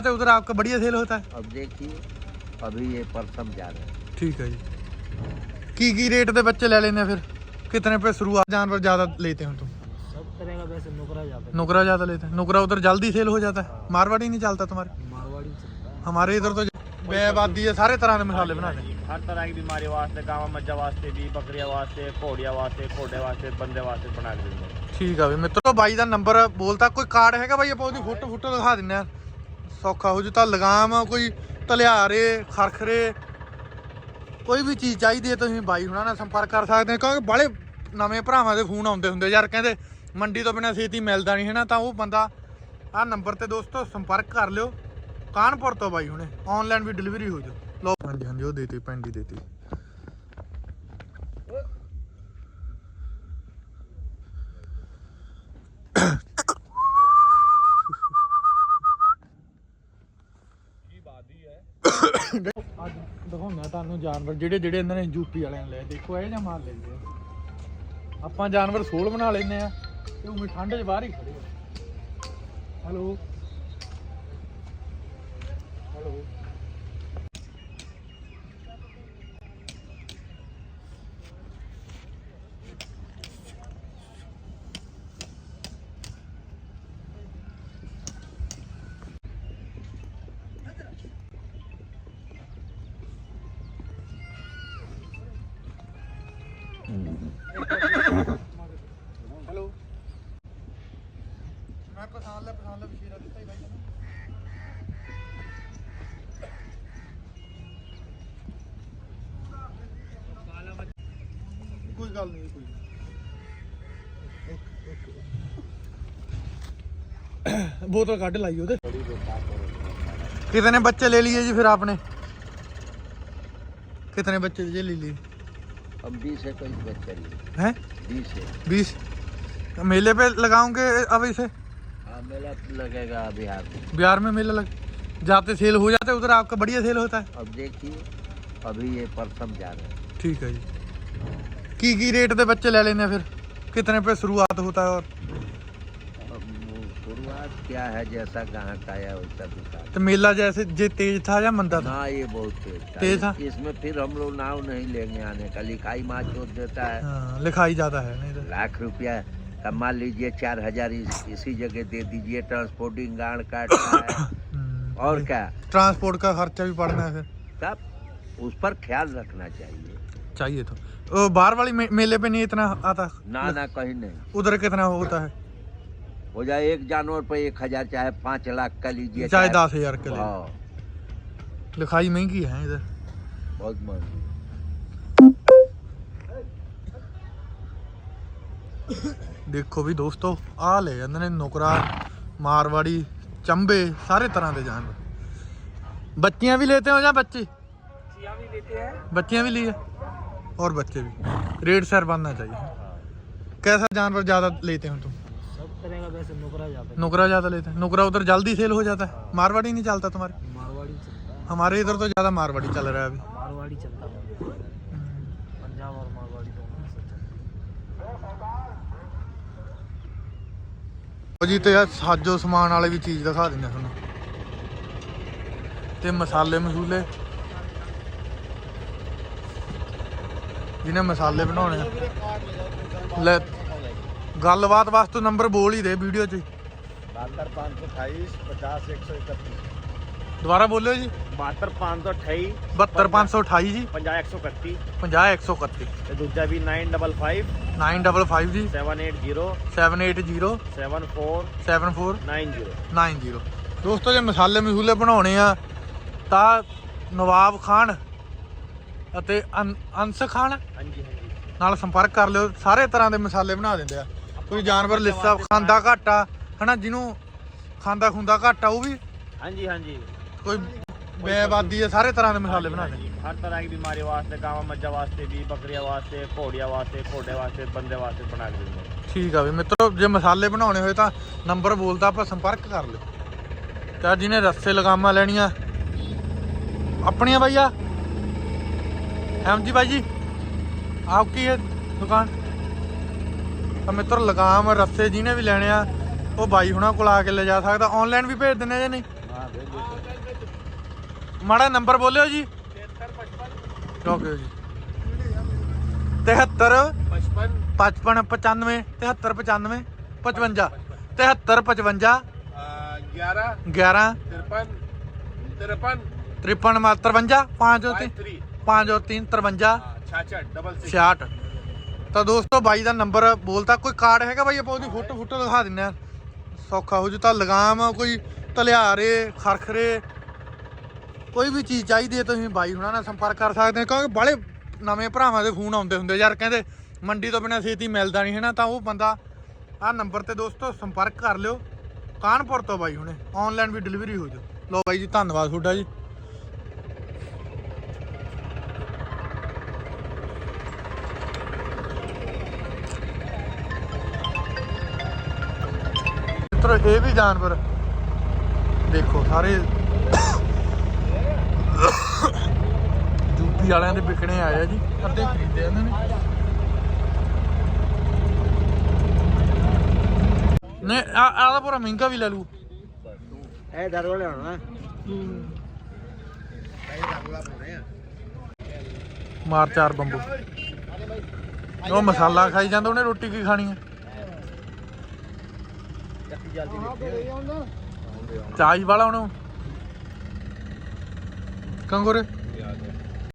तो उधर आपका बढ़िया सेल होता है। अब देखिए अभी ये परसम जा रहे हैं। ठीक है जी। की की रेट पे बच्चे ले लेने फिर? कितने पे शुरुआत जानवर ज़्यादा लेते हो तुम? सब तरह का वैसे नुकरा ज़्यादा नुकरा ज़्यादा लेते हैं। नुकरा उधर जल्दी सेल हो जाता है। हाँ। मारवाड़ी नहीं चलता तुम्हारे? मारवाड़ी चलता है। हमारे इधर तो बेबादी है सारे तरह के मसाले बनाते हैं हर तरह की बीमारी वास्ते गाँव मज्जा वास्ते भी बकरिया वास्ते घोड़िया वास्ते घोड़े वास्ते बंदे वास्ते बना के ठीक है मित्रों भाई का नंबर बोलता कोई कार्ड है भाई? अपनी फ़ोटो फ़ोटो दिखा देने यार। ਸੌਖਾ ਹੋ ਜੂ ਤਾਂ ਲਗਾਮ ਕੋਈ ਤਲਿਆਰੇ ਖਰਖਰੇ ਕੋਈ ਵੀ ਚੀਜ਼ ਚਾਹੀਦੀ ਹੈ ਤੁਸੀਂ ਬਾਈ ਹੁਣਾਂ ਨਾਲ ਸੰਪਰਕ ਕਰ ਸਕਦੇ ਹੋ ਕਿਉਂਕਿ ਬਾਲੇ ਨਵੇਂ ਭਰਾਵਾਂ ਦੇ ਫੋਨ ਆਉਂਦੇ ਹੁੰਦੇ ਯਾਰ ਕਹਿੰਦੇ ਮੰਡੀ ਤੋਂ ਬਿਨਾਂ ਛੇਤੀ ਮਿਲਦਾ ਨਹੀਂ ਹੈ ਨਾ ਤਾਂ ਉਹ ਬੰਦਾ ਆਹ ਨੰਬਰ ਤੇ ਦੋਸਤੋ ਸੰਪਰਕ ਕਰ ਲਿਓ ਕਾਨਪੁਰ ਤੋਂ ਬਾਈ ਹੁਣੇ ਆਨਲਾਈਨ ਵੀ ਡਿਲੀਵਰੀ ਹੋ ਜੂ ਲੋ ਹਾਂਜੀ ਹਾਂਜੀ ਉਹ ਦੇਤੀ ਪੈਂਡੀ ਦੇਤੀ ਅੱਜ ਦਿਖਾਉਣਾ ਤੁਹਾਨੂੰ ਜਾਨਵਰ, ਜਿਹੜੇ ਜਿਹੜੇ ਇਹਨਾਂ ਨੇ ਯੂਪੀ ਵਾਲਿਆਂ ਨੇ ਲਏ ਦੇਖੋ ਇਹ ਜਾਂ ਮਾਲ ਲੈਂਦੇ ਆ ਆਪਾਂ ਜਾਨਵਰ ਸੋਲ ਬਣਾ ਲੈਂਦੇ ਆ ਤੇ ਉਹ ਠੰਡ 'ਚ ਬਾਹਰ ਹੀ ਖੜੇ ਆ। ਹੈਲੋ? कोई गल नहीं कोई बोतल कट लाई कितने बच्चे ले लिए जी फिर आपने? कितने बच्चे जी ले लिए? अब बीस है कई बच्चे हैं? बीस है। बीस? मेले पे लगाओगे अब इसे? हाँ, मेला लगेगा बिहार में बिहार में मेला लग जाते सेल हो जाते उधर आपका बढ़िया सेल होता है। अब देखिए अभी ये परसम जा रहे हैं। ठीक है जी। की की रेट ਦੇ ਬੱਚੇ ਲੈ ਲੈਂਦੇ ਆ ਫਿਰ कितने पे शुरुआत होता है और अब वो शुरुआत क्या है जैसा ग्राहक आया वैसा बिका तो मेला जैसे जे तेज था या मंदा था ना ये बहुत तेज था तेज था? इसमें फिर हम लोग नाव नहीं लेंगे आने का लिखाई माँ चोट देता है हाँ, लिखाई ज्यादा है नहीं तो लाख रुपया का मान लीजिए चार हजार इस, इसी जगह दे दीजिए ट्रांसपोर्टिंग गार्ड काटता है हम्म, और क्या ट्रांसपोर्ट का खर्चा भी पड़ना है फिर तब उस पर ख्याल रखना चाहिए चाहिए तो ओ, बाहर वाली मे, मेले पे नहीं इतना आता ना ना कहीं नहीं उधर कितना होता है हो जाए एक जानवर पर एक हजार चाहे पाँच लाख का लीजिए चाहे दस हजार के लिए हाँ लिखाई महंगी है इधर बहुत महंगी ਦੇਖੋ ਵੀ ਦੋਸਤੋ ਆ ਲੈ ਜਾਂਦੇ ਨੇ ਨੁਕਰਾ ਮਾਰਵਾੜੀ ਚੰਬੇ ਸਾਰੇ ਤਰ੍ਹਾਂ ਦੇ ਜਾਨਵਰ ਬੱਚੀਆਂ ਵੀ लेते हो ਜਾਂ ਬੱਚੇ चिया भी लेते हैं बच्चियां भी ली है और बच्चे भी रेड सर बनना चाहिए कैसा जानवर ज्यादा लेते हो तुम सब तरह का वैसे नुकरा जाता नुकरा ज्यादा लेते हैं नुकरा उधर जल्दी सेल हो जाता है मारवाड़ी नहीं चलता तुम्हारे है मारवाड़ी चलता है हमारे इधर तो ज्यादा मारवाड़ी चल रहा है अभी मारवाड़ी चलता है पंजाब और मारवाड़ी दोनों से चलता है ਉਹ ਜੀ ਤੇ ਆ ਸਾਜੋ ਸਮਾਨ ਵਾਲੇ ਵੀ ਚੀਜ਼ ਦਿਖਾ ਦਿੰਦੇ ਆ ਤੁਹਾਨੂੰ ਤੇ ਮਸਾਲੇ ਮਸੂਲੇ ਜਿਹਨੇ ਮਸਾਲੇ ਬਣਾਉਣੇ ਆ ਲੈ ਗੱਲਬਾਤ ਵਾਸਤੇ ਨੰਬਰ ਬੋਲ ਹੀ ਦੇ ਵੀਡੀਓ 'ਚ 72528 ਦੁਬਾਰਾ ਬੋਲਿਓ ਜੀ 72528 72528 ਜੀ 50131 50131 ਦੂਜਾ ਵੀ 955 955 ਜੀ 780 780 74 74 90 90 ਦੋਸਤੋ ਜੇ ਮਸਾਲੇ ਮਸੂਲੇ ਬਣਾਉਣੇ ਆ ਤਾਂ ਨਵਾਬ ਖਾਨ ਅਤੇ ਅੰਸ ਖਾਨ ਹਾਂਜੀ ਹਾਂਜੀ। ਨਾਲ ਸੰਪਰਕ ਕਰ ਲਿਓ ਸਾਰੇ ਤਰ੍ਹਾਂ ਦੇ ਮਸਾਲੇ ਬਣਾ ਦਿੰਦੇ ਆ। ਕੋਈ ਜਾਨਵਰ ਲਿੱਸਾ ਖਾਂਦਾ ਘਾਟਾ ਹਨਾ ਜਿਹਨੂੰ ਖਾਂਦਾ ਖੁੰਦਾ ਘਾਟਾ ਉਹ ਵੀ ਹਾਂਜੀ ਹਾਂਜੀ। ਕੋਈ ਬੇਆਬਾਦੀ ਹੈ ਸਾਰੇ ਤਰ੍ਹਾਂ ਦੇ ਮਸਾਲੇ ਬਣਾ ਦਿੰਦੇ ਹਰ ਤਰ੍ਹਾਂ ਦੀ ਬਿਮਾਰੀ ਵਾਸਤੇ ਗਾਵਾਂ ਮੱਝਾਂ ਵਾਸਤੇ ਵੀ ਬਕਰੀਆਂ ਵਾਸਤੇ ਘੋੜੀਆਂ ਵਾਸਤੇ ਘੋੜੇ ਵਾਸਤੇ ਬੰਦੇ ਵਾਸਤੇ ਬਣਾ ਕੇ ਦਿੰਦੇ ਠੀਕ ਆ ਵੀ ਮਿੱਤਰੋ ਜੇ ਮਸਾਲੇ ਬਣਾਉਣੇ ਹੋਏ ਤਾਂ ਨੰਬਰ ਬੋਲਦਾ ਆਪਾਂ ਸੰਪਰਕ ਕਰ ਲਿਓ। ਤਾਂ ਜਿਹਨੇ ਰੱਸੇ ਲਗਾਮਾਂ ਲੈਣੀਆਂ ਆਪਣੀਆਂ ਭਈਆ हेम जी भाई जी आपकी है दुकान हाँ, मित्र लगाम रस्ते जिन्हें भी लेने वो भाई हूँ को ले जा सकता ऑनलाइन भी भेज देने जी हाँ, माड़ा नंबर बोलो जी। चौके जी। तिहत्तर पचपन। पचानवे तिहत्तर पचानवे पचवंजा। तिहत्तर पचवंजा। ग्यारह। ग्यारह। तिरपन। तिरपन। तिरपन तिरवंजा पाँच 5 ਔਰ 3 53 66 66 ਤਾਂ ਦੋਸਤੋ ਬਾਈ ਦਾ ਨੰਬਰ ਬੋਲਤਾ, ਕੋਈ ਕਾਰਡ ਹੈਗਾ ਬਾਈ? ਆਪਾਂ ਉਹਦੀ ਫੋਟੋ ਫੋਟੋ ਦਿਖਾ ਦਿੰਨੇ ਆ ਸੌਖਾ ਹੋ ਜੂ ਤਾਂ ਲਗਾਮ, ਕੋਈ ਤਲਿਆਰੇ, ਖਰਖਰੇ, ਕੋਈ ਵੀ ਚੀਜ਼ ਚਾਹੀਦੀ ਹੈ ਤੁਸੀਂ ਬਾਈ ਹੁਣਾਂ ਨਾਲ ਸੰਪਰਕ ਕਰ ਸਕਦੇ ਹੋ। ਕਿਉਂਕਿ ਬਾਲੇ ਨਵੇਂ ਭਰਾਵਾਂ ਦੇ ਫੋਨ ਆਉਂਦੇ ਹੁੰਦੇ ਯਾਰ ਕਹਿੰਦੇ ਮੰਡੀ ਤੋਂ ਬਿਨਾ ਛੇਤੀ ਮਿਲਦਾ ਨਹੀਂ ਹੈ ਨਾ ਤਾਂ ਉਹ ਬੰਦਾ ਆ ਨੰਬਰ ਤੇ ਦੋਸਤੋ ਸੰਪਰਕ ਕਰ ਲਿਓ। ਕਾਨਪੁਰ ਤੋਂ ਬਾਈ ਹੁਣੇ। ਆਨਲਾਈਨ ਵੀ ਡਿਲੀਵਰੀ ਹੋ ਜੂ। ਲੋ ਬਾਈ ਜੀ, ਧੰਨਵਾਦ ਤੁਹਾਡਾ ਜੀ। ਮਿੱਤਰੋ ਇਹ ਵੀ ਜਾਨਵਰ। ਦੇਖੋ ਸਾਰੇ ਯੂਪੀ ਵਾਲਿਆਂ ਦੇ ਵਿਕਣੇ ਆਏ ਆ ਜੀ। ਅੱਧੇ ਖਰੀਦੇ ਇਹਨਾਂ ਨੇ। ਨੇ ਆ ਆ ਦਾ ਪੂਰਾ ਮਹਿੰਗਾ ਵੀ ਲੈ ਲੂ ਇਹ ਦਰਵਾ ਲੈਣਾ ਮਾਰ ਚਾਰ ਬੰਬੂ। ਉਹ ਮਸਾਲਾ ਖਾਈ ਜਾਂਦਾ ਉਹਨੇ ਰੋਟੀ ਕੀ ਖਾਣੀ ਹੈ ਜਲਦੀ ਵਾਲਾ ਹੁਣ ਚਾਹੀਵਾਲਾ ਕੰਗੋਰੇ।